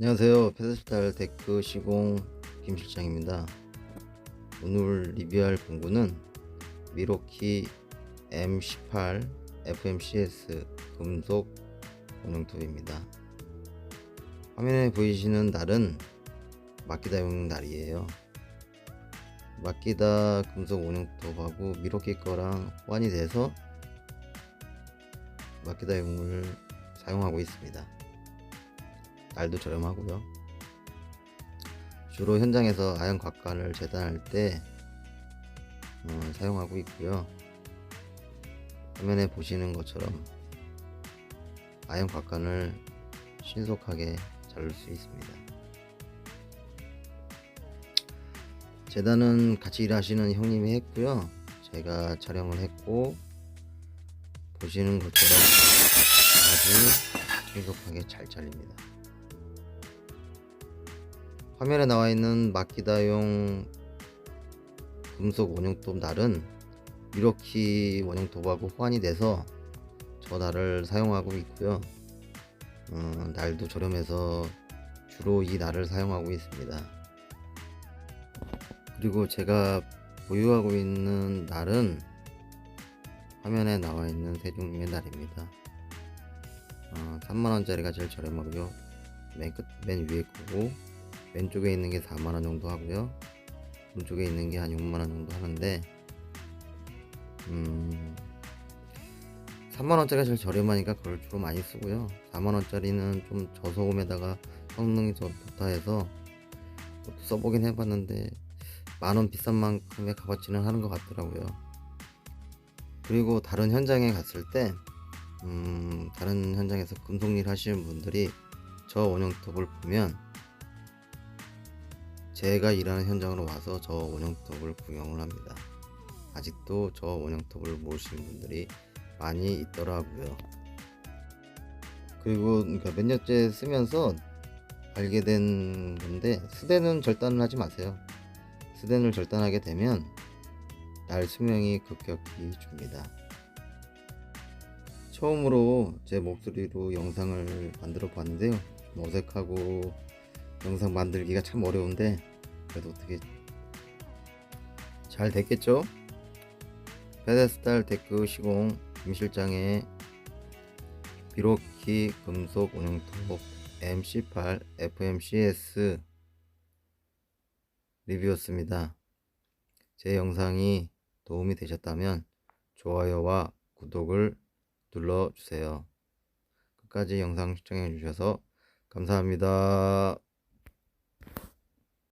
안녕하세요. 페스탈 데크 시공 김 실장입니다. 오늘 리뷰할 공구는 미로키 M18 FMCS 금속 원형톱입니다. 화면에 보이시는 날은 마키다용 날이에요. 마키다 금속 원형톱하고 미로키 거랑 호환이 돼서 마키다용을 사용하고 있습니다. 날도 저렴하고요. 주로 현장에서 아연 곽관을 재단할 때 어, 사용하고 있고요. 화면에 보시는 것처럼 아연 곽관을 신속하게 자를 수 있습니다. 재단은 같이 일하시는 형님이 했고요. 제가 촬영을 했고 보시는 것처럼 아주 신속하게 잘 잘립니다. 화면에 나와 있는 마키다용 금속 원형톱 날은 미러키 원형톱하고 호환이 돼서 저 날을 사용하고 있고요. 어, 날도 저렴해서 주로 이 날을 사용하고 있습니다. 그리고 제가 보유하고 있는 날은 화면에 나와 있는 세 종류의 날입니다. 어, 3만원짜리가 제일 저렴하고요. 맨 끝, 맨 위에 거고 왼쪽에 있는 게 4만원 정도 하고요. 오른쪽에 있는 게 한 6만원 정도 하는데, 음, 3만원짜리가 제일 저렴하니까 그걸 주로 많이 쓰고요. 4만원짜리는 좀 저소음에다가 성능이 좀 좋다 해서 써보긴 해봤는데, 만원 비싼 만큼의 값어치는 하는 것 같더라고요. 그리고 다른 현장에 갔을 때, 음, 다른 현장에서 금속일 하시는 분들이 저 원형톱을 보면 제가 일하는 현장으로 와서 저 원형톱을 구경을 합니다. 아직도 저 원형톱을 모르시는 분들이 많이 있더라고요. 그리고 그러니까 몇 년째 쓰면서 알게 된 건데 스대는 절단을 하지 마세요. 스대를 절단하게 되면 날 수명이 급격히 줍니다. 처음으로 제 목소리로 영상을 만들어 봤는데요. 좀 어색하고 영상 만들기가 참 어려운데 그래도 어떻게 잘 됐겠죠? 페데스탈 데크 시공 김 실장의 비로키 금속 원형톱 MC8 FMCS 리뷰였습니다. 제 영상이 도움이 되셨다면 좋아요와 구독을 눌러주세요. 끝까지 영상 시청해 주셔서 감사합니다.